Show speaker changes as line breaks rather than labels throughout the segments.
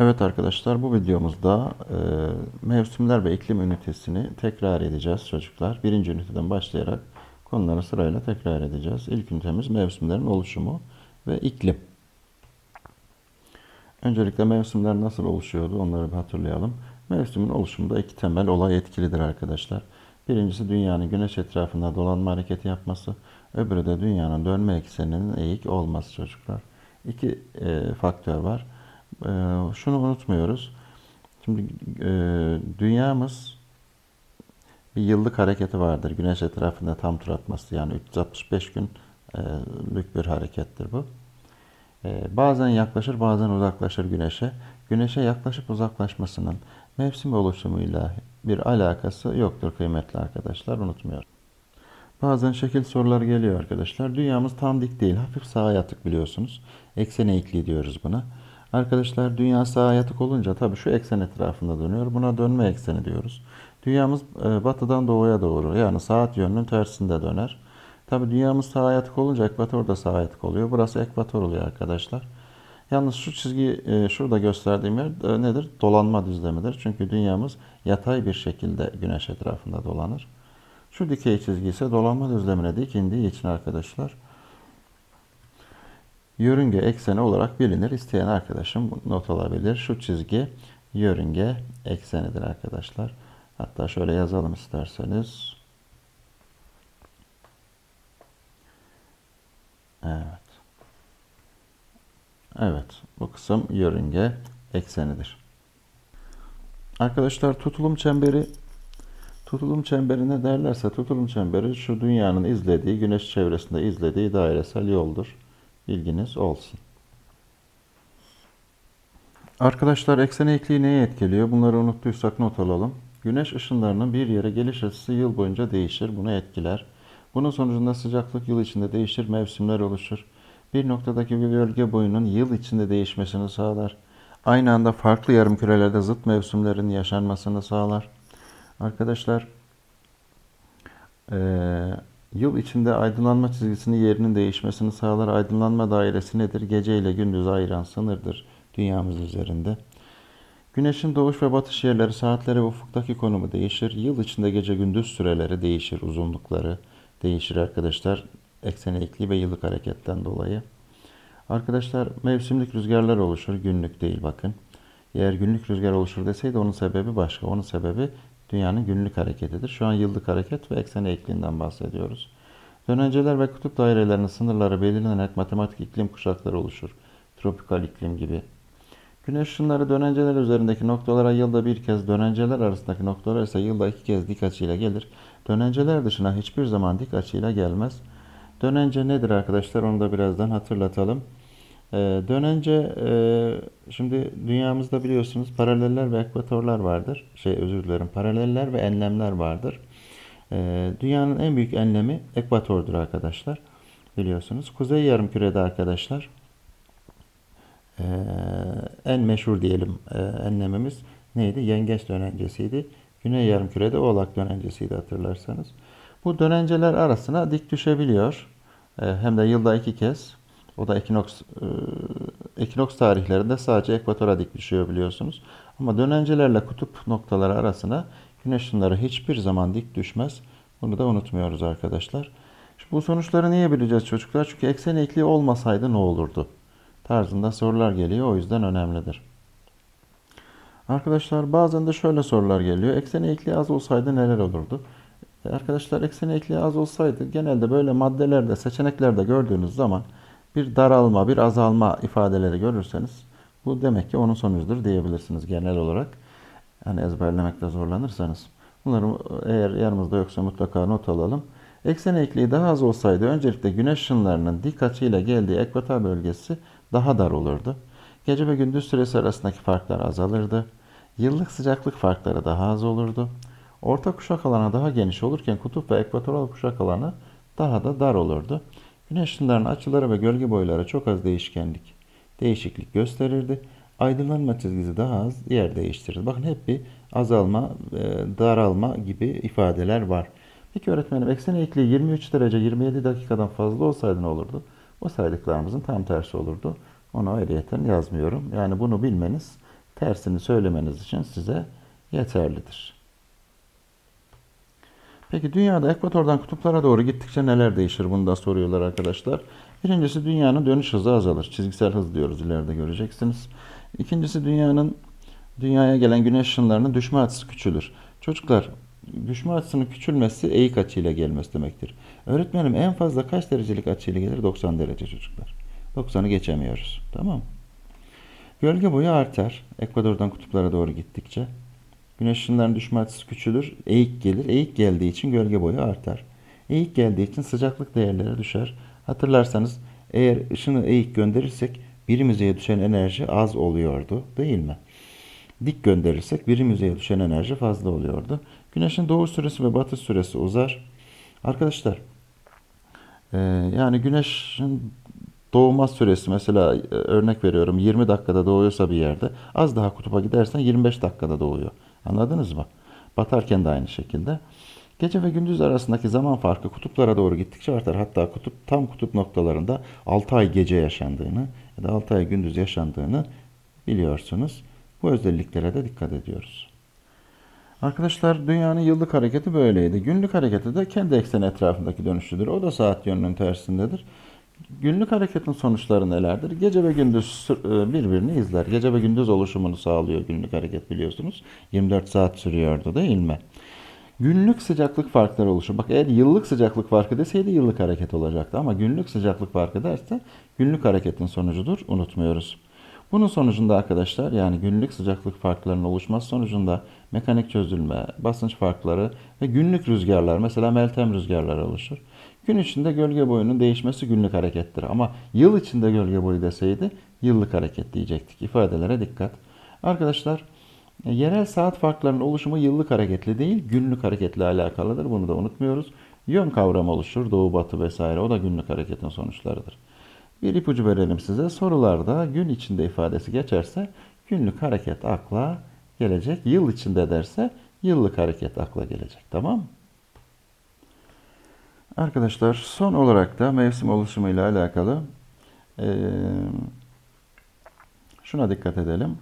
Evet arkadaşlar bu videomuzda e, mevsimler ve iklim ünitesini tekrar edeceğiz çocuklar. Birinci üniteden başlayarak konuları sırayla tekrar edeceğiz. İlk ünitemiz mevsimlerin oluşumu ve iklim. Öncelikle mevsimler nasıl oluşuyordu onları bir hatırlayalım. Mevsimin oluşumunda iki temel olay etkilidir arkadaşlar. Birincisi dünyanın güneş etrafında dolanma hareketi yapması. Öbürü de dünyanın dönme ekseninin eğik olması çocuklar. İki e, faktör var. E, şunu unutmuyoruz. Şimdi e, dünyamız bir yıllık hareketi vardır. Güneş etrafında tam tur atması yani 365 günlük bir harekettir bu. E, bazen yaklaşır bazen uzaklaşır güneşe. Güneşe yaklaşıp uzaklaşmasının mevsim oluşumuyla bir alakası yoktur kıymetli arkadaşlar unutmuyorum. Bazen şekil sorular geliyor arkadaşlar. Dünyamız tam dik değil. Hafif sağa yatık biliyorsunuz. Eksen eğikliği diyoruz buna. Arkadaşlar dünya sağa yatık olunca tabii şu eksen etrafında dönüyor. Buna dönme ekseni diyoruz. Dünyamız e, batıdan doğuya doğru yani saat yönünün tersinde döner. Tabii dünyamız sağa yatık olunca ekvator da sağa yatık oluyor. Burası ekvator oluyor arkadaşlar. Yalnız şu çizgi e, şurada gösterdiğim yer e, nedir? Dolanma düzlemidir. Çünkü dünyamız yatay bir şekilde güneş etrafında dolanır. Şu dikey çizgi ise dolanma düzlemine dik indiği için arkadaşlar yörünge ekseni olarak bilinir. İsteyen arkadaşım not alabilir. Şu çizgi yörünge eksenidir arkadaşlar. Hatta şöyle yazalım isterseniz. Evet. Evet. Bu kısım yörünge eksenidir. Arkadaşlar tutulum çemberi Tutulum çemberi ne derlerse tutulum çemberi şu dünyanın izlediği, güneş çevresinde izlediği dairesel yoldur. Bilginiz olsun. Arkadaşlar eksen eğikliği neye etkiliyor? Bunları unuttuysak not alalım. Güneş ışınlarının bir yere geliş açısı yıl boyunca değişir. Bunu etkiler. Bunun sonucunda sıcaklık yıl içinde değişir, mevsimler oluşur. Bir noktadaki bir bölge boyunun yıl içinde değişmesini sağlar. Aynı anda farklı yarım kürelerde zıt mevsimlerin yaşanmasını sağlar. Arkadaşlar e, yıl içinde aydınlanma çizgisinin yerinin değişmesini sağlar. Aydınlanma dairesi nedir? Gece ile gündüz ayıran sınırdır dünyamız üzerinde. Güneşin doğuş ve batış yerleri, saatleri ve ufuktaki konumu değişir. Yıl içinde gece gündüz süreleri değişir, uzunlukları değişir arkadaşlar. Eksen eğikliği ve yıllık hareketten dolayı. Arkadaşlar mevsimlik rüzgarlar oluşur. Günlük değil bakın. Eğer günlük rüzgar oluşur deseydi onun sebebi başka. Onun sebebi dünyanın günlük hareketidir. Şu an yıllık hareket ve eksen eğikliğinden bahsediyoruz. Dönenceler ve kutup dairelerinin sınırları belirlenerek matematik iklim kuşakları oluşur. Tropikal iklim gibi. Güneş ışınları dönenceler üzerindeki noktalara yılda bir kez, dönenceler arasındaki noktalara ise yılda iki kez dik açıyla gelir. Dönenceler dışına hiçbir zaman dik açıyla gelmez. Dönence nedir arkadaşlar onu da birazdan hatırlatalım. Ee, dönence e, şimdi dünyamızda biliyorsunuz paraleller ve ekvatorlar vardır. Şey özür dilerim paraleller ve enlemler vardır. Ee, dünyanın en büyük enlemi ekvatordur arkadaşlar. Biliyorsunuz. Kuzey yarımkürede arkadaşlar e, en meşhur diyelim e, enlemimiz neydi? Yengeç dönencesiydi. Güney yarımkürede oğlak dönencesiydi hatırlarsanız. Bu dönenceler arasına dik düşebiliyor. Hem de yılda iki kez. O da ekinoks, e, tarihlerinde sadece ekvatora dik düşüyor biliyorsunuz. Ama dönencelerle kutup noktaları arasına güneş ışınları hiçbir zaman dik düşmez. Bunu da unutmuyoruz arkadaşlar. Şimdi bu sonuçları niye bileceğiz çocuklar? Çünkü eksen eğikliği olmasaydı ne olurdu? Tarzında sorular geliyor. O yüzden önemlidir. Arkadaşlar bazen de şöyle sorular geliyor. Eksen eğikliği az olsaydı neler olurdu? E, arkadaşlar eksen eğikliği az olsaydı genelde böyle maddelerde, seçeneklerde gördüğünüz zaman bir daralma, bir azalma ifadeleri görürseniz bu demek ki onun sonucudur diyebilirsiniz genel olarak. Yani ezberlemekte zorlanırsanız. Bunları eğer yanımızda yoksa mutlaka not alalım. Eksen eğikliği daha az olsaydı öncelikle güneş ışınlarının dik açıyla geldiği ekvator bölgesi daha dar olurdu. Gece ve gündüz süresi arasındaki farklar azalırdı. Yıllık sıcaklık farkları daha az olurdu. Orta kuşak alanı daha geniş olurken kutup ve ekvatoral kuşak alanı daha da dar olurdu. Güneş ışınlarının açıları ve gölge boyları çok az değişkenlik, değişiklik gösterirdi. Aydınlanma çizgisi daha az yer değiştirir. Bakın hep bir azalma, e, daralma gibi ifadeler var. Peki öğretmenim eksen eğikliği 23 derece 27 dakikadan fazla olsaydı ne olurdu? O saydıklarımızın tam tersi olurdu. Onu ayrıyeten yazmıyorum. Yani bunu bilmeniz tersini söylemeniz için size yeterlidir. Peki dünyada ekvatordan kutuplara doğru gittikçe neler değişir? Bunu da soruyorlar arkadaşlar. Birincisi dünyanın dönüş hızı azalır. Çizgisel hız diyoruz ileride göreceksiniz. İkincisi dünyanın dünyaya gelen güneş ışınlarının düşme açısı küçülür. Çocuklar düşme açısının küçülmesi eğik açıyla gelmesi demektir. Öğretmenim en fazla kaç derecelik açıyla gelir? 90 derece çocuklar. 90'ı geçemiyoruz. Tamam? Gölge boyu artar. Ekvadordan kutuplara doğru gittikçe. Güneş ışınlarının düşme açısı küçülür. Eğik gelir. Eğik geldiği için gölge boyu artar. Eğik geldiği için sıcaklık değerleri düşer. Hatırlarsanız eğer ışını eğik gönderirsek birim yüzeye düşen enerji az oluyordu. Değil mi? Dik gönderirsek birim yüzeye düşen enerji fazla oluyordu. Güneşin doğu süresi ve batış süresi uzar. Arkadaşlar e, yani güneşin doğma süresi mesela e, örnek veriyorum 20 dakikada doğuyorsa bir yerde az daha kutupa gidersen 25 dakikada doğuyor. Anladınız mı? Batarken de aynı şekilde. Gece ve gündüz arasındaki zaman farkı kutuplara doğru gittikçe artar. Hatta kutup tam kutup noktalarında 6 ay gece yaşandığını ya da 6 ay gündüz yaşandığını biliyorsunuz. Bu özelliklere de dikkat ediyoruz. Arkadaşlar dünyanın yıllık hareketi böyleydi. Günlük hareketi de kendi ekseni etrafındaki dönüşüdür. O da saat yönünün tersindedir. Günlük hareketin sonuçları nelerdir? Gece ve gündüz e, birbirini izler. Gece ve gündüz oluşumunu sağlıyor günlük hareket biliyorsunuz. 24 saat sürüyordu değil mi? Günlük sıcaklık farkları oluşur. Bak eğer yıllık sıcaklık farkı deseydi yıllık hareket olacaktı. Ama günlük sıcaklık farkı derse günlük hareketin sonucudur. Unutmuyoruz. Bunun sonucunda arkadaşlar yani günlük sıcaklık farklarının oluşması sonucunda mekanik çözülme, basınç farkları ve günlük rüzgarlar mesela meltem rüzgarları oluşur. Gün içinde gölge boyunun değişmesi günlük harekettir ama yıl içinde gölge boyu deseydi yıllık hareket diyecektik. İfadelere dikkat. Arkadaşlar e, yerel saat farklarının oluşumu yıllık hareketli değil günlük hareketle alakalıdır. Bunu da unutmuyoruz. Yön kavramı oluşur doğu batı vesaire o da günlük hareketin sonuçlarıdır. Bir ipucu verelim size. Sorularda gün içinde ifadesi geçerse günlük hareket akla gelecek. Yıl içinde derse yıllık hareket akla gelecek. Tamam? Arkadaşlar son olarak da mevsim oluşumu ile alakalı eee, şuna dikkat edelim.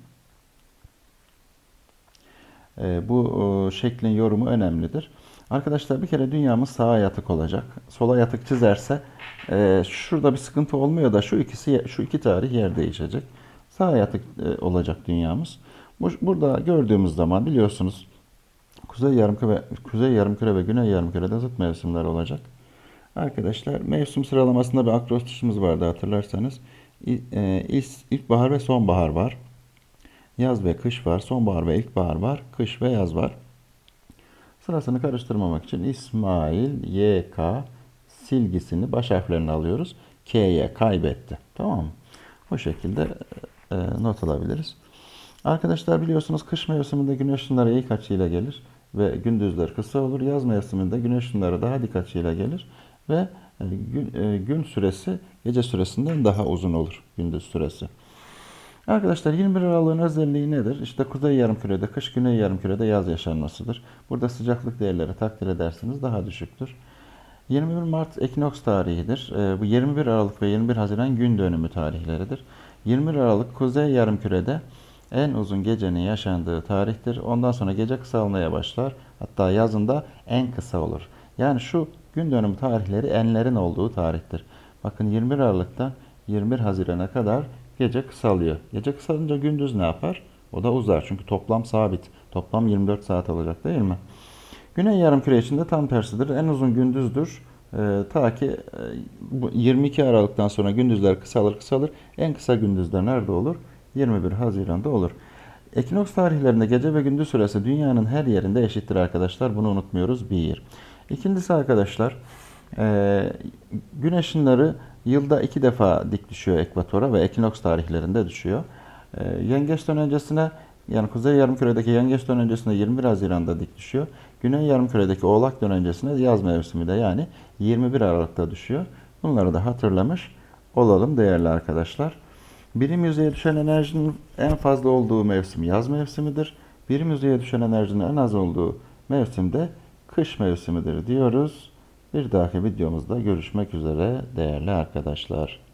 Eee, bu o, şeklin yorumu önemlidir. Arkadaşlar bir kere dünyamız sağa yatık olacak. Sola yatık çizerse eee, şurada bir sıkıntı olmuyor da şu ikisi şu iki tarih yer değişecek. Sağa yatık e, olacak dünyamız. Bu, burada gördüğümüz zaman biliyorsunuz Kuzey yarımküre, kuzey yarımküre ve güney yarımkürede zıt mevsimler olacak. Arkadaşlar mevsim sıralamasında bir akrostişimiz vardı hatırlarsanız. E, İlk, ilkbahar ve sonbahar var. Yaz ve kış var. Sonbahar ve ilkbahar var. Kış ve yaz var. Sırasını karıştırmamak için İsmail YK silgisini baş harflerini alıyoruz. K'ye kaybetti. Tamam mı? Bu şekilde e, not alabiliriz. Arkadaşlar biliyorsunuz kış mevsiminde güneş ışınları ilk açıyla gelir ve gündüzler kısa olur. Yaz mevsiminde güneş ışınları daha dik açıyla gelir ve e, gün, e, gün süresi gece süresinden daha uzun olur gündüz süresi. Arkadaşlar 21 Aralık'ın özelliği nedir? İşte kuzey yarımkürede kış, güney yarımkürede yaz yaşanmasıdır. Burada sıcaklık değerleri takdir ederseniz daha düşüktür. 21 Mart ekinoks tarihidir. Ee, bu 21 Aralık ve 21 Haziran gün dönümü tarihleridir. 21 Aralık kuzey yarımkürede en uzun gecenin yaşandığı tarihtir. Ondan sonra gece kısalmaya başlar. Hatta yazında en kısa olur. Yani şu gün dönümü tarihleri enlerin olduğu tarihtir. Bakın 21 Aralık'tan 21 Haziran'a kadar gece kısalıyor. Gece kısalınca gündüz ne yapar? O da uzar. Çünkü toplam sabit. Toplam 24 saat olacak değil mi? Güney yarımküre için de tam tersidir. En uzun gündüzdür. Ee, ta ki e, bu 22 Aralık'tan sonra gündüzler kısalır kısalır. En kısa gündüzler nerede olur? 21 Haziran'da olur. Ekinoks tarihlerinde gece ve gündüz süresi dünyanın her yerinde eşittir arkadaşlar. Bunu unutmuyoruz. Bir. İkincisi arkadaşlar e, güneş yılda iki defa dik düşüyor ekvatora ve ekinoks tarihlerinde düşüyor. E, yengeç dönencesine yani kuzey yarımküredeki yengeç dönencesine 21 Haziran'da dik düşüyor. Güney yarımküredeki oğlak dönencesine yaz mevsiminde yani 21 Aralık'ta düşüyor. Bunları da hatırlamış olalım değerli arkadaşlar. Birim yüzeye düşen enerjinin en fazla olduğu mevsim yaz mevsimidir. Birim yüzeye düşen enerjinin en az olduğu mevsimde kış mevsimidir diyoruz. Bir dahaki videomuzda görüşmek üzere değerli arkadaşlar.